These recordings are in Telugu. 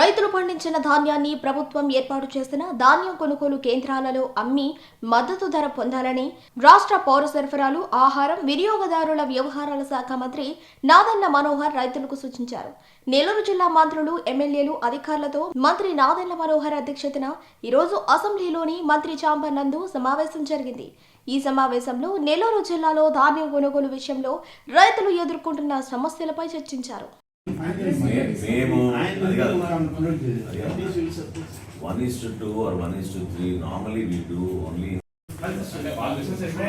రైతులు పండించిన ధాన్యాన్ని ప్రభుత్వం ఏర్పాటు చేసిన ధాన్యం కొనుగోలు కేంద్రాలలో అమ్మి మద్దతు ధర పొందాలని రాష్ట్ర పౌర సరఫరాలు ఆహారం వినియోగదారుల వ్యవహారాల శాఖ మంత్రి నాదెళ్ళ మనోహర్ రైతులకు సూచించారు. నెల్లూరు జిల్లా మంత్రులు ఎమ్మెల్యేలు అధికారులతో మంత్రి నాదెళ్ళ మనోహర్ అధ్యక్షతన ఈరోజు అసెంబ్లీలోని మంత్రి చాంబర్ నందు సమావేశం జరిగింది. ఈ సమావేశంలో నెల్లూరు జిల్లాలో ధాన్యం కొనుగోలు విషయంలో రైతులు ఎదుర్కొంటున్న సమస్యలపై చర్చించారు. మేము అది కాదు. అంటే one is to two or one is to three normally we do only అంటే వాళ్ళ బిజినెస్ ఎక్కువ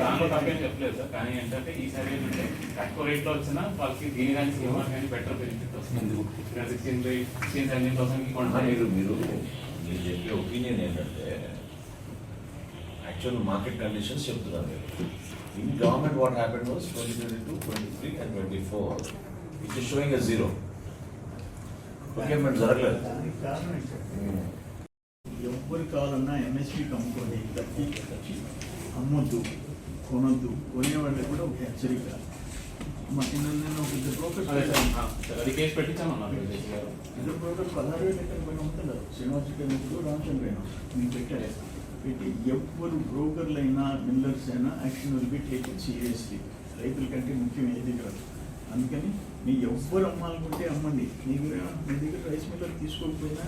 దాంట్లో తప్పేం చెప్పలేదు సార్. కానీ ఏంటంటే ఈసారి ఏంటంటే తక్కువ రేట్లో వచ్చినా వాళ్ళకి దీని కానీ సినిమా కానీ బెటర్ బెనిఫిట్ వస్తుంది. సిక్స్టీన్ సిక్స్టీన్ సెవెంటీన్ థౌసండ్కి కొంటారు మీరు మీరు మీరు చెప్పే ఒపీనియన్ ఏంటంటే యాక్చువల్ మార్కెట్ కండిషన్స్ చెప్తున్నారు in government what happen was twenty twenty two twenty three and twenty four it is showing a zero procurement జరగలేదు. ఎవ్వరు కావాలన్నా ఎంఎస్పీకి అమ్ముకోండి తగ్గి అమ్మొద్దు కొనొద్దు. కొనేవాళ్ళకి కూడా ఒక హెచ్చరిక. మా నిన్న నేను ఒక ఇద్దరు బ్రోకర్స్ అదే కేసు పెట్టించామన్నారు ఇద్దరు బ్రోకర్ పదహారు వేలు ఎక్కడ పోయిన ఉంటారు శ్రీనివాస్ గారు రామచంద్ర మీకు పెట్టారు పెట్టి ఎవ్వరు బ్రోకర్లైనా మిల్లర్స్ అయినా action will be taken seriously రైతుల కంటే ముఖ్యం ఏది కాదు. అందుకని మీ ఎవ్వరు అమ్మాలనుకుంటే అమ్మండి. మీ దగ్గర మీ దగ్గర రైస్ మిల్లర్ తీసుకోకపోయినా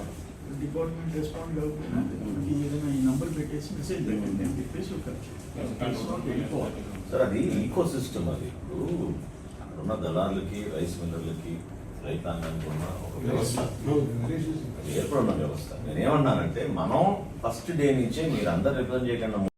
డిపార్ట్మెంట్ రెస్పాండ్ కాకపోయినా మనకి ఏదైనా ఈ నంబర్ పెట్టేసి మెసేజ్ పెట్టండి అని చెప్పేసి ఒక సార్ అది ఈకో సిస్టమ్ అది. ఇప్పుడు ఉన్న దళారులకి రైస్ మిల్లర్లకి రైతాంగానికి ఉన్న ఒక వ్యవస్థ. అది వ్యవస్థ. నేనేమన్నానంటే మనం ఫస్ట్ డే నుంచే మీరు అందరు రిప్రజెంట్ చేయకుండా